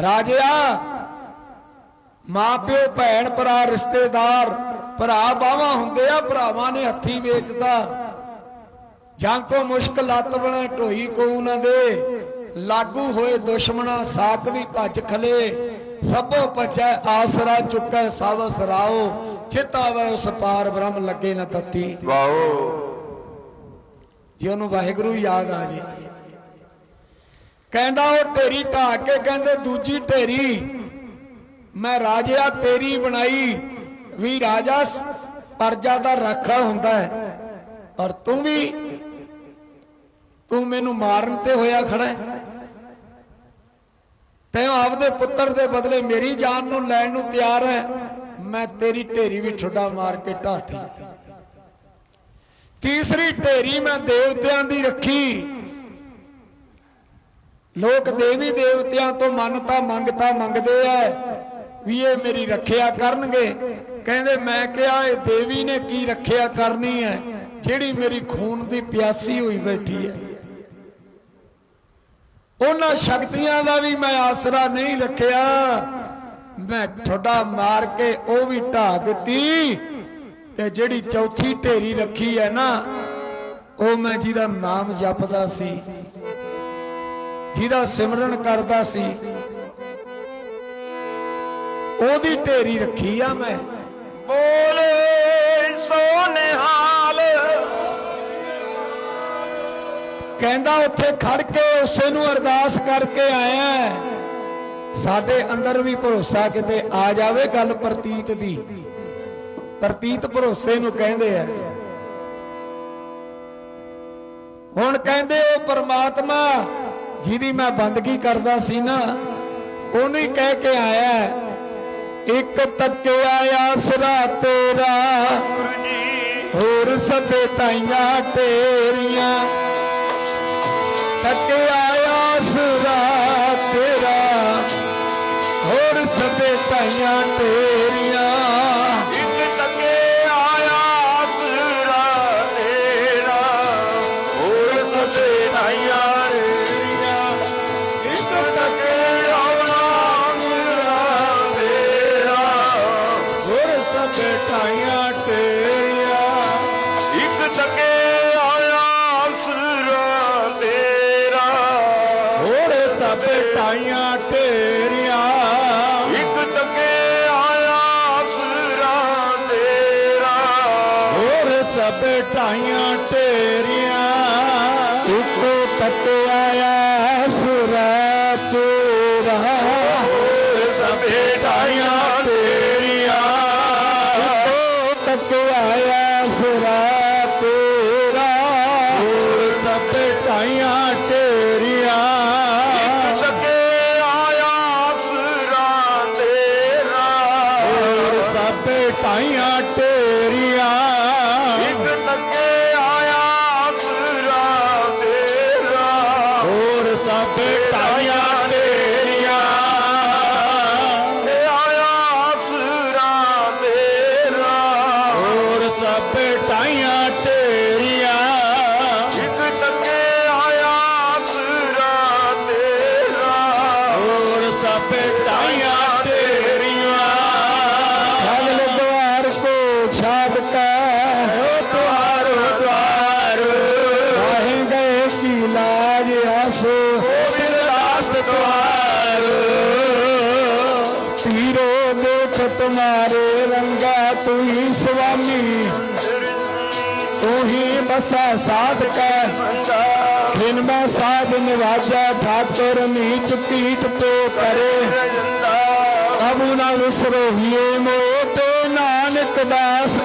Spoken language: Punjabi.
ਰਾਜਿਆ ਮਾਂ ਪਿਓ ਭੈਣ ਭਰਾ ਰਿਸ਼ਤੇਦਾਰ ਭਰਾ ਬਾਵਾ ਹੁੰਦੇ ਆ ਭਰਾਵਾਂ ਨੇ ਹੱਥੀ ਵੇਚਦਾ ਜਾਂ ਕੋ ਮੁਸ਼ਕਲ ਲੱਤ ਬਣਾ ਢੋਈ ਕੋ ਨਾ ਦੇ। ਲਾਗੂ ਹੋਏ ਦੁਸ਼ਮਣਾ ਸਾਕ ਵੀ ਭੱਜ ਖਲੇ। ਸਭੋ ਭਜੈ ਆਸਰਾ ਚੁੱਕੈ ਸਭ ਸਰਾਓ ਚਿਤਾਵੇ ਉਸ ਪਾਰ ਬ੍ਰਹਮ ਲੱਗੇ ਨਾ ਤਤੀ। ਵਾਓ। ਜੇ ਉਹਨੂੰ ਵਾਹਿਗੁਰੂ ਯਾਦ ਆ ਜੇ। ਕਹਿੰਦਾ ਉਹ ਢੇਰੀ ਢਾ ਕੇ ਕਹਿੰਦੇ ਦੂਜੀ ਢੇਰੀ, ਮੈਂ ਰਾਜਿਆ ਤੇਰੀ ਬਣਾਈ, ਵੀ ਰਾਜਾ ਪਰਜਾ ਦਾ ਰਾਖਾ ਹੁੰਦਾ ਹੈ। ਪਰ ਤੂੰ ਵੀ, ਤੂੰ ਮੈਨੂੰ ਮਾਰਨ ਤੇ ਹੋਇਆ ਖੜਾ ਹੈ। ਤੈਂ ਆਪਦੇ ਪੁੱਤਰ ਦੇ ਬਦਲੇ ਮੇਰੀ ਜਾਨ ਨੂੰ ਲੈਣ ਨੂੰ ਤਿਆਰ ਹੈ। ਮੈਂ ਤੇਰੀ ਢੇਰੀ ਵੀ ਠੁੱਡਾ ਮਾਰ ਕੇ ਢਾਤੀ ਤੀਸਰੀ ਢੇਰੀ ਮੈਂ ਦੇਵਤਿਆਂ ਦੀ ਰੱਖੀ। ਲੋਕ ਦੇਵੀ ਦੇਵਤਿਆਂ ਤੋਂ ਮੰਨਤਾ ਮੰਗਤਾ ਮੰਗਦੇ ਐ, ਵੀ ਇਹ ਮੇਰੀ ਰੱਖਿਆ ਕਰਨਗੇ। ਕਹਿੰਦੇ ਮੈਂ ਕਿਹਾ, ਇਹ ਦੇਵੀ ਨੇ ਕੀ ਰੱਖਿਆ ਕਰਨੀ ਹੈ ਜਿਹੜੀ ਮੇਰੀ ਖੂਨ ਦੀ ਪਿਆਸੀ ਹੋਈ ਬੈਠੀ ਹੈ ਉਹਨਾਂ ਸ਼ਕਤੀਆਂ ਦਾ ਵੀ ਮੈਂ ਆਸਰਾ ਨਹੀਂ ਰੱਖਿਆ। ਮੈਂ ਠੋਡਾ ਮਾਰ ਕੇ ਉਹ ਵੀ ਢਾ ਦਿੱਤੀ। ਤੇ ਜਿਹੜੀ ਚੌਥੀ ਢੇਰੀ ਰੱਖੀ ਹੈ ਨਾ, ਉਹ ਮੈਂ ਜਿਹਦਾ ਨਾਮ ਜਪਦਾ ਸੀ। ਜਿਹਦਾ ਸਿਮਰਨ ਕਰਦਾ ਸੀ ਉਹਦੀ ਢੇਰੀ ਰੱਖੀ ਆ ਮੈਂ। ਬੋਲੇ ਸੋਨਿਹਾਲ। ਕਹਿੰਦਾ ਉੱਥੇ ਖੜ ਕੇ ਉਸੇ ਨੂੰ ਅਰਦਾਸ ਕਰਕੇ ਆਇਆ। ਸਾਡੇ ਅੰਦਰ ਵੀ ਭਰੋਸਾ ਕਿਤੇ ਆ ਜਾਵੇ ਗੱਲ ਪ੍ਰਤੀਤ ਦੀ। ਪ੍ਰਤੀਤ ਭਰੋਸੇ ਨੂੰ ਕਹਿੰਦੇ ਆ। ਹੁਣ ਕਹਿੰਦੇ ਉਹ ਪਰਮਾਤਮਾ ਜਿਹਦੀ ਮੈਂ ਬੰਦਗੀ ਕਰਦਾ ਸੀ ਨਾ ਉਹਨੂੰ ਹੀ ਕਹਿ ਕੇ ਆਇਆ ਹੈ, ਇੱਕ ਤੱਕਿਆ ਆਸਰਾ ਤੇਰਾ ਹੋਰ ਸਭੇ ਤਾਈਆਂ ਤੇਰੀਆਂ। ਤੱਕਿਆ ਆਸਰਾ ਤੇਰਾ ਹੋਰ ਸਭੇ ਤਾਈਆਂ ਤੇਰੀਆਂ। ਤਾਈਆਂ ਤੇਰੀਆਂ ਇੱਕੋ ਤੱਕਿਆ ਆਸਰਾ ਤੇਰਾ ਸਭੇ ਨਾਈਆਂ ਤੇਰੀਆਂ ਇੱਕੋ ਤੱਕਿਆ ਆਸਰਾ ਤੇਰਾ ਸਭੇ ਤੇਰਾ। ਹੋਰ ਸਭੇ ਤਾਈਆਂ ਤੇਰੀਆਂ ਤਾਈਆਂ ਤੇਰੀਆਂ। ਇੱਕ ਸਕੇ ਆਇਆ ਆਸਰਾ ਤੇਰਾ। ਹੋਰ ਸਭੇ ਤਾਈਆਂ ਤੇਰੀਆਂ। ਖਲ ਦੁਆਰ ਕੋ ਛਾੜ ਕੇ ਹੋ ਦੁਆਰ ਦੁਆਰ ਆਹੀਂ ਗਏ ਕੀ ਲਾਜ ਆਸੋ। ਗੋਬਿੰਦ ਦਾਸ ਦੁਆਰ। ਪੀਰੋ ਦੇਖ ਤੁਮਾਰੇ ਰੰਗਾ ਤੂੰ ਹੀ ਸੁਆਮੀ। ਤੂੰ ਹੀ ਬਸਾ ਸਾਧ ਕੈ। ਬਿਨ ਮੈਂ ਸਾਧ ਨਿਵਾਜਾ, ਠਾਕੁਰ ਨੀਚ ਪੀਠ ਤੋ ਕਰੇ। ਅਬੂ ਨਾ ਵਿਸਰੋ ਹੀਏ ਮੋ ਤੇ ਨਾਨਕ ਦਾਸ